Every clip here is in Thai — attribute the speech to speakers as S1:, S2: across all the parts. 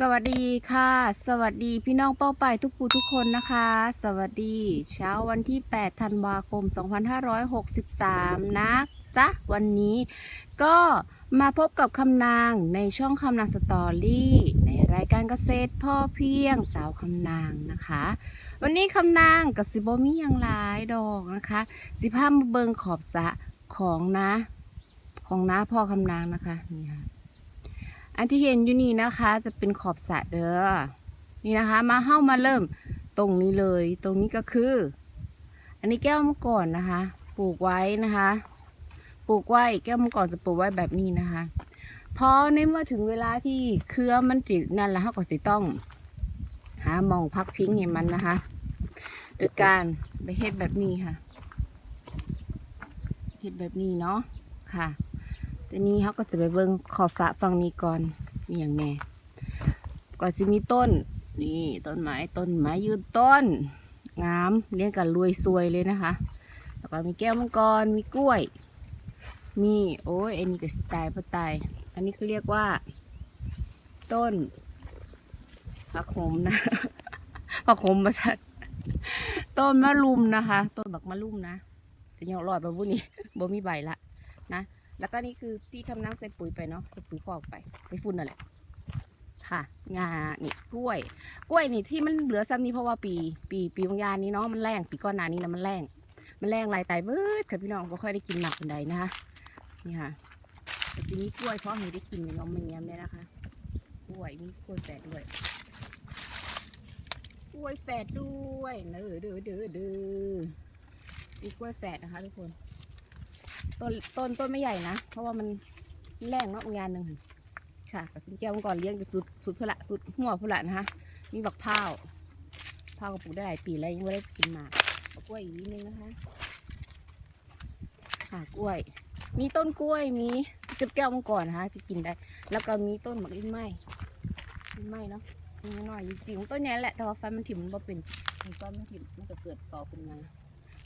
S1: สวัสดีค่ะ สวัสดีพี่น้องเป้าไปทุกผู้ทุกคนนะคะ สวัสดีเช้าวันที่ 8 ธันวาคม 2563 นะจ๊ะ วันนี้ก็มาพบกับคำนางในช่องคำนางสตอรี่ ในรายการเกษตรพ่อเพียงสาวคำนางนะคะ วันนี้คำนางกับสิบมีอย่างหลายดอกนะคะ สิพามาเบิงขอบสะของนะ ของน้าพ่อคำนางนะคะนี่ค่ะ อันที่เห็นอยู่นี่นะคะ จะเป็นขอบสระเด้อนี่นะคะ มาเข้ามาเริ่มตรงนี้เลย ตรงนี้ก็คือ อันนี้แก้วมังกรนะคะ ปลูกไว้นะคะ ปลูกไว้แก้วมังกรจะปลูกไว้แบบนี้นะคะพอในเมื่อถึงเวลาที่เครือมันติดนั่นแล้วเขาก็สิต้อง หามองพักพิงให้มันนะคะโดยการไปเฮ็ดแบบนี้ค่ะเฮ็ดแบบนี้เนาะค่ะ ทีนี้เขาก็จะไปเบิ่งขอบฟ้าฝั่งนี้ก่อน มีอย่างแน่ก็จะมีต้น นี่ต้นไม้ต้นไม้ยืนต้น งามเลี้ยงกันรวยซวยเลยนะคะ แล้วก็มีแก้วมังกร มีกล้วย มีโอ้ยอ้นี่ก็สไตล์พอตาย อันนี้เขาเรียกว่า ต้นผักโขมนะผักโขมมาชัดต้นมะลุมนะคะ ต้นบักมะลุมนะ จะยอดรอดมาบุนี่บ่มีใบละนะ แล้วก็นี่คือที่คำนั่งใส่ปุ๋ยไปเนาะใส่ปุ๋ยคอกไปไปฝุ่นนั่นแหละค่ะงานี่กล้วย กล้วยนี่ที่มันเหลือซ้ำนี้เพราะว่าปี ปีปีบางยานนี้เนาะมันแรงปีก้อนหนานี้นะมันแรงมันแรงลายตายเบิดค่ะพี่น้องก็ค่อยได้กินหนักคนใดนะคะนี่ค่ะแต่ทีนี้กล้วยเพราะให้ได้กินเนาะมันแง้มเลยนะคะกล้วยมีกล้วยแฝดด้วยกล้วยแฝดด้วยเด้อเด้อเด้อเด้อมีกล้วยแฝดนะคะทุกคน ต้นต้นต้นไม่ใหญ่นะ เพราะว่ามันแรงเนาะงานหนึ่งค่ะกับสินแก้วมังกรเลี้ยงจะสุดสุดเพื่อละสุดหัวเพื่อละนะคะมีบักพร้าวพร้าวก็ปลูกได้หลายปีแล้วยังไม่ได้กินมากบักกล้วยอีกนิดนึงนะคะค่ะกล้วย มีต้นกล้วยมีจิบแก้วมังกรนะคะที่กินได้ แล้วก็มีต้นหมากลิ้นไม้ลิ้นไม้เนาะมีน้อยอยู่จริงต้นนี้แหละแต่ว่าฟันมันถิ่มมันบ่เป็นมันก้นมันถิ่มมันจะเกิดต่อขึ้นมา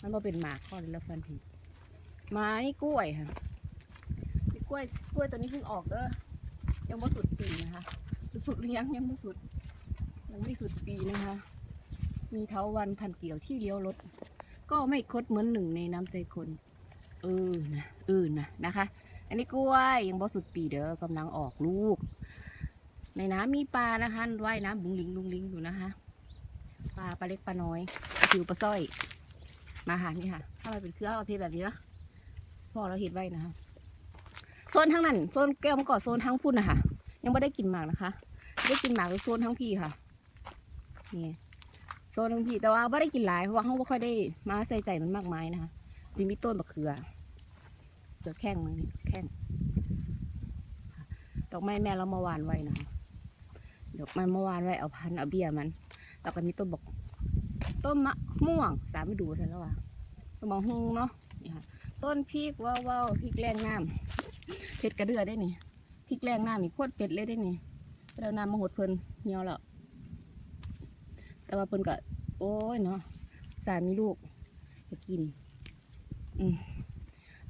S1: มันบ่เป็นหมากข้อแล้วฟันถิ่ม ไม้กล้วยค่ะกล้วยกล้วยตัวนี้เพิ่งออกเด้อยังไม่สุดปีนะคะสุดหรือยังยังไม่สุดยังไม่สุดปีนะคะ มีเท้าวันพันเกี่ยวที่เลี้ยวรถ ก็ไม่คดเหมือนหนึ่งในน้ำใจคนเออนะเออนะนะคะ อันนี้กล้วยยังบ่สุดปีเด้อกำลังออกลูก ในน้ำมีปลานะคะว่ายน้ำบุงลิงบุงลิงอยู่นะคะปลาปลาเล็กปลาน้อยปลาซิวปลาสร้อย มาหานี่ค่ะ ถ้ามันเป็นเครือเอาเทแบบนี้นะ พอเราเห็ดไว้นะคะโซนทั้งนั้นโซนแก้วมังกรโซนทั้งพุ่นนะคะยังไม่ได้กินหมากนะคะ ได้กินหมากโซนทั้งพี่ค่ะนี่โซนทั้งพี่แต่ว่าไม่ได้กินหลายเพราะว่าเขาไม่ค่อยได้มาใส่ใจมันมากมายนะคะมีมีต้นบักเขือเขือแข้งมันนี่แข้งดอกไม้แม่เรามาหวานไว้นะะดอกไม้เมื่อวานไว้เอาพันเอาเบี้ยมันแล้วก็มีต้นบกต้นมะม่วงสามฤดูใช่แล้วอะต้นมะฮุงเนาะนี่ค่ะ ต้นพริกว้าวว้าวพริกแรงน้ำเผ็ดกระเดือได้นี่พริกแรงน้ำมีโคตรเป็ดเลยได้นี่แล้วน้ำมาหดเพิ่นเหี่ยวแล้วแต่ว่าเพิ่นก็โอ้ยเนาะสามีลูกจะกิน อืม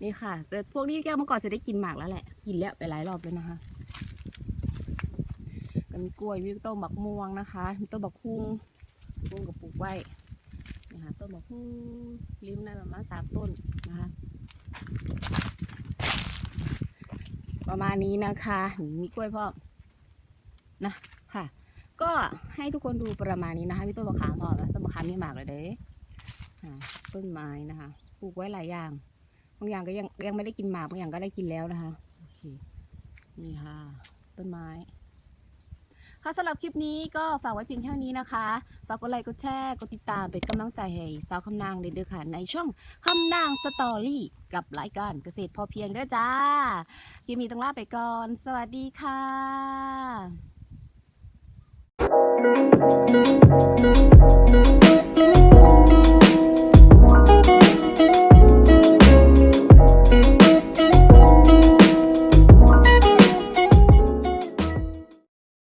S1: นี่ค่ะ แต่พวกนี้แก้วเมื่อก่อนจะได้กินหมากแล้วแหละ กินแล้วไปหลายรอบแล้วนะคะก็มีกล้วยมีต้นบักม่วงนะคะ มีต้นบักคุ้งคุ้งกับปลูกไว้นี่ค่ะต้นบักคุ้งริมนั่นประมาณสามต้นนะคะ ประมาณนี้นะคะมีมีกล้วยพ่อนะค่ะ ก็ให้ทุกคนดูประมาณนี้นะคะมีต้นมะขามพอแล้วต้นมะขามมีหมากเลยเด้ต้นไม้นะคะปลูกไว้หลายอย่างบางอย่างก็ยังยังไม่ได้กินหมากบางอย่างก็ได้กินแล้วนะคะโอเคนี่ค่ะต้นไม้ ค่ะสำหรับคลิปนี้ก็ฝากไว้เพียงเท่านี้นะคะ ฝากกดไลค์ กดแชร์ กดติดตามเป็นกำลังใจให้สาวคำนางเด้อค่ะ ในช่องคำนางสตอรี่กับรายการเกษตรพอเพียงเด้อจ้า คลิปนี้ต้องลาไปก่อน สวัสดีค่ะ Thank you.